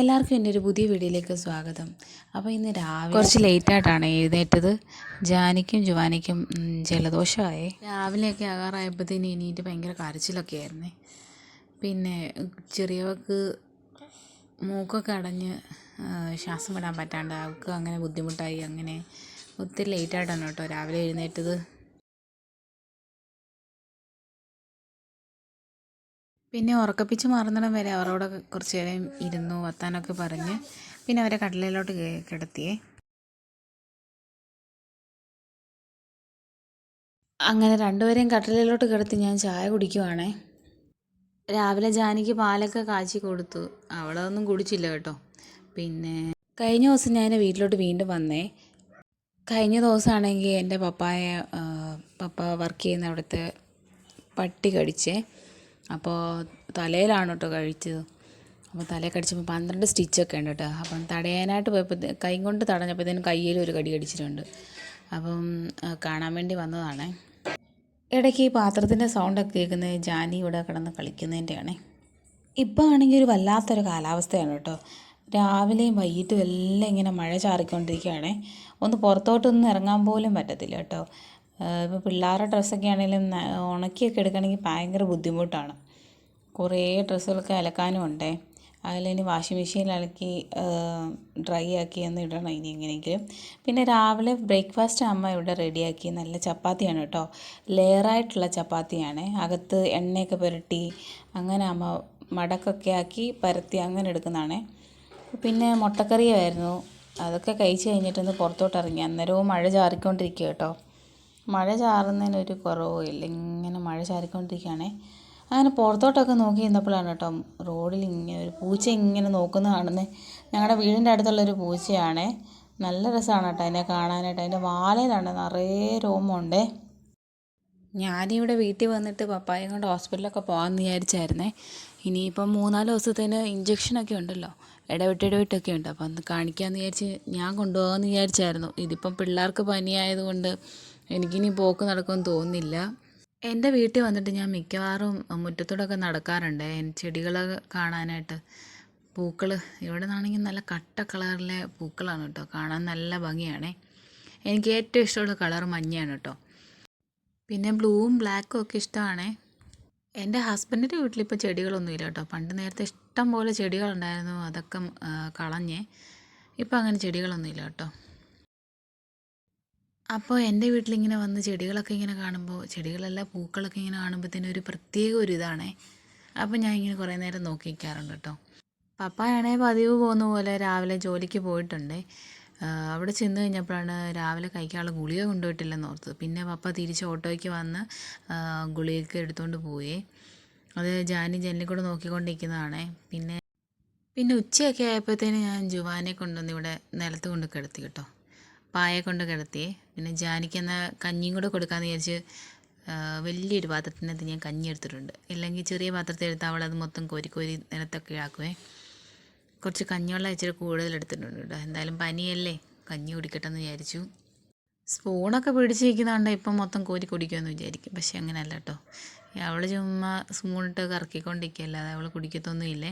എല്ലാവർക്കും എന്റെ ഒരു പുതിയ വീഡിയോയിലേക്ക് സ്വാഗതം. അപ്പോൾ ഇന്ന് രാവിലെ കുറച്ച് ലേറ്റായിട്ടാണ് എഴുന്നേറ്റത്. ജാനിക്കും ജുവാനിക്കും ജലദോഷമായി. രാവിലെയൊക്കെ ആകാറായപ്പോഴത്തേന് എണീറ്റ് ഭയങ്കര കരച്ചിലൊക്കെ ആയിരുന്നേ. പിന്നെ ചെറിയവക്ക് മൂക്കൊക്കെ അടഞ്ഞ് ശ്വാസം വിടാൻ പറ്റാണ്ട് അവൾക്ക് അങ്ങനെ ബുദ്ധിമുട്ടായി. അങ്ങനെ ഒത്തിരി ലേറ്റായിട്ടാണ് കേട്ടോ രാവിലെ എഴുന്നേറ്റത്. പിന്നെ ഉറക്കപ്പിച്ച് മാറുന്നിടം വരെ അവരോട് കുറച്ച് നേരം ഇരുന്നു വത്താനൊക്കെ പറഞ്ഞ് പിന്നെ അവരെ കടലയിലോട്ട് കേ- കിടത്തിയേ. അങ്ങനെ രണ്ടുപേരെയും കട്ടിലിലോട്ട് കിടത്തി ഞാൻ ചായ കുടിക്കുവാണേ. രാവിലെ ജാനിക്ക് പാലൊക്കെ കാച്ചി കൊടുത്തു. അവളതൊന്നും കുടിച്ചില്ല കേട്ടോ. പിന്നെ കഴിഞ്ഞ ദിവസം ഞാൻ വീട്ടിലോട്ട് വീണ്ടും വന്നേ. കഴിഞ്ഞ ദിവസമാണെങ്കിൽ എന്റെ പപ്പായ പപ്പ വർക്ക് ചെയ്യുന്ന അവിടുത്തെ പട്ടി കടിച്ചേ. അപ്പോൾ തലയിലാണ് കേട്ടോ കഴിച്ചത്. അപ്പോൾ തലയിൽ കടിച്ചപ്പോൾ പന്ത്രണ്ട് സ്റ്റിച്ചൊക്കെ ഉണ്ട് കേട്ടോ അപ്പം തടയാനായിട്ട് പോയപ്പോൾ കൈ കൊണ്ട് തടഞ്ഞപ്പോഴത്തേനും കയ്യിൽ ഒരു കടി കടിച്ചിട്ടുണ്ട്. അപ്പം കാണാൻ വേണ്ടി വന്നതാണേ. ഇടയ്ക്ക് ഈ പാത്രത്തിന്റെ സൗണ്ടൊക്കെ കേൾക്കുന്നത് ജാനി ഇവിടെ കിടന്ന് കളിക്കുന്നതിന്റെയാണേ ഇപ്പോൾ ആണെങ്കിൽ ഒരു വല്ലാത്തൊരു കാലാവസ്ഥയാണ് കേട്ടോ രാവിലെയും വൈകിട്ടും എല്ലാം ഇങ്ങനെ മഴ ചാറിക്കൊണ്ടിരിക്കുകയാണേ. ഒന്ന് പുറത്തോട്ടൊന്നും ഇറങ്ങാൻ പോലും പറ്റത്തില്ല കേട്ടോ ഇപ്പോൾ പിള്ളേരുടെ ഡ്രസ്സൊക്കെ ആണെങ്കിലും ഉണക്കിയൊക്കെ എടുക്കണമെങ്കിൽ ഭയങ്കര ബുദ്ധിമുട്ടാണ്. കുറേ ഡ്രസ്സുകളൊക്കെ അലക്കാനും ഉണ്ടേ അതിലിനി വാഷിംഗ് മെഷീനിൽ അലക്കി ഡ്രൈ ആക്കി ഒന്ന് ഇടണം ഇനി എങ്ങനെയെങ്കിലും. പിന്നെ രാവിലെ ബ്രേക്ക്ഫാസ്റ്റ് അമ്മ ഇവിടെ റെഡിയാക്കി. നല്ല ചപ്പാത്തിയാണ് കേട്ടോ. ലെയറായിട്ടുള്ള ചപ്പാത്തിയാണ്. അകത്ത് എണ്ണയൊക്കെ പുരട്ടി അങ്ങനെ അമ്മ മടക്കൊക്കെ ആക്കി പരത്തി അങ്ങനെ എടുക്കുന്നതാണ്. പിന്നെ മുട്ടക്കറിയായിരുന്നു. അതൊക്കെ കഴിച്ച് കഴിഞ്ഞിട്ടൊന്ന് പുറത്തോട്ട് ഇറങ്ങി അന്നേരവും മഴ ചാറിക്കൊണ്ടിരിക്കുക കേട്ടോ. മഴ ചാറുന്നതിനൊരു കുറവും ഇല്ല ഇങ്ങനെ മഴ ചാറിക്കൊണ്ടിരിക്കുകയാണേ. അങ്ങനെ പുറത്തോട്ടൊക്കെ നോക്കി നിന്നപ്പോഴാണ് കേട്ടോ റോഡിൽ ഇങ്ങനെ ഒരു പൂച്ച ഇങ്ങനെ നോക്കുന്ന കാണുന്നത്. ഞങ്ങളുടെ വീടിന്റെ അടുത്തുള്ളൊരു പൂച്ചയാണേ. നല്ല രസമാണ് കേട്ടോ അതിനെ കാണാനായിട്ട്. അതിന്റെ വാലയിലാണ് നിറയെ രോമമുണ്ടേ. ഞാനിവിടെ വീട്ടിൽ വന്നിട്ട് പപ്പായം കൊണ്ട് ഹോസ്പിറ്റലൊക്കെ പോകാമെന്ന് വിചാരിച്ചായിരുന്നേ. ഇനിയിപ്പം മൂന്നാൽ ദിവസത്തേന് ഇഞ്ചക്ഷനൊക്കെ ഉണ്ടല്ലോ ഇടവിട്ട് ഇടവിട്ടൊക്കെ ഉണ്ട്. അപ്പം ഒന്ന് കാണിക്കാമെന്ന് വിചാരിച്ച് ഞാൻ കൊണ്ടുപോകാമെന്ന് വിചാരിച്ചായിരുന്നു. ഇതിപ്പം പിള്ളേർക്ക് പനിയായതുകൊണ്ട് എനിക്കിനി പോക്ക് നടക്കുമെന്ന് തോന്നുന്നില്ല. എന്റെ വീട്ടിൽ വന്നിട്ട് ഞാൻ മിക്കവാറും മുറ്റത്തൂടെയൊക്കെ നടക്കാറുണ്ട്. ചെടികളൊക്കെ കാണാനായിട്ട് പൂക്കൾ ഇവിടെ നിന്നാണെങ്കിൽ നല്ല കട്ട കളറിലെ പൂക്കളാണ് കേട്ടോ. കാണാൻ നല്ല ഭംഗിയാണേ. എനിക്ക് ഏറ്റവും ഇഷ്ടമുള്ള കളർ മഞ്ഞയാണ് കേട്ടോ. പിന്നെ ബ്ലൂവും ബ്ലാക്കും ഒക്കെ ഇഷ്ടമാണേ. എന്റെ ഹസ്ബൻഡിന്റെ വീട്ടിലിപ്പോൾ ചെടികളൊന്നുമില്ല കേട്ടോ. പണ്ട് നേരത്തെ ഇഷ്ടം പോലെ ചെടികളുണ്ടായിരുന്നു. അതൊക്കെ കളഞ്ഞേ ഇപ്പം അങ്ങനെ ചെടികളൊന്നുമില്ല കേട്ടോ. അപ്പോൾ എന്റെ വീട്ടിലിങ്ങനെ വന്ന് ചെടികളൊക്കെ ഇങ്ങനെ കാണുമ്പോൾ ചെടികളല്ല പൂക്കളൊക്കെ ഇങ്ങനെ കാണുമ്പോഴത്തേനും ഒരു പ്രത്യേക ഒരു ഇതാണേ. അപ്പോൾ ഞാൻ ഇങ്ങനെ കുറേ നേരം നോക്കി നിൽക്കാറുണ്ട് കേട്ടോ പപ്പായാണേ പതിവ് പോകുന്ന പോലെ രാവിലെ ജോലിക്ക് പോയിട്ടുണ്ട്. അവിടെ ചെന്ന് കഴിഞ്ഞപ്പോഴാണ് രാവിലെ കഴിക്കാനുള്ള ഗുളിക കൊണ്ടുപോയിട്ടില്ലെന്ന് ഓർത്തത്. പിന്നെ പപ്പ തിരിച്ച് ഓട്ടോയ്ക്ക് വന്ന് ഗുളികയൊക്കെ എടുത്തുകൊണ്ട് പോയി. അത് ജാനി ജനലിൽ കൂടെ നോക്കിക്കൊണ്ടിരിക്കുന്നതാണേ. പിന്നെ പിന്നെ ഉച്ചയൊക്കെ ആയപ്പോഴത്തേന് ഞാൻ ജുവാനെ കൊണ്ടുവന്ന് ഇവിടെ നിലത്ത് കൊണ്ട് കിടത്തി കേട്ടോ പായെ കൊണ്ട് കിടത്തി പിന്നെ ജാനിക്ക് എന്നാൽ കഞ്ഞിയും കൂടെ കൊടുക്കാമെന്ന് വിചാരിച്ച് വലിയൊരു പാത്രത്തിനകത്ത് ഞാൻ കഞ്ഞി എടുത്തിട്ടുണ്ട്. ഇല്ലെങ്കിൽ ചെറിയ പാത്രത്തിൽ എടുത്ത് അത് മൊത്തം കോരി കോരി നിലത്തൊക്കെ ആക്കുവേ. കുറച്ച് കഞ്ഞിവെള്ളം ഇച്ചിരി കൂടുതൽ എടുത്തിട്ടുണ്ട് കേട്ടോ. എന്തായാലും പനിയല്ലേ. കഞ്ഞി കുടിക്കട്ടെ എന്ന് വിചാരിച്ചു. സ്പൂണൊക്കെ പിടിച്ചിരിക്കുന്നതുകൊണ്ട് ഇപ്പം മൊത്തം കോരി കുടിക്കുമെന്ന് വിചാരിക്കും. പക്ഷെ അങ്ങനെയല്ല കേട്ടോ. അവൾ ചുമ്മാ സ്പൂണിട്ട് കറക്കിക്കൊണ്ടിരിക്കുകയല്ലാതെ അവൾ കുടിക്കത്തൊന്നുമില്ലേ.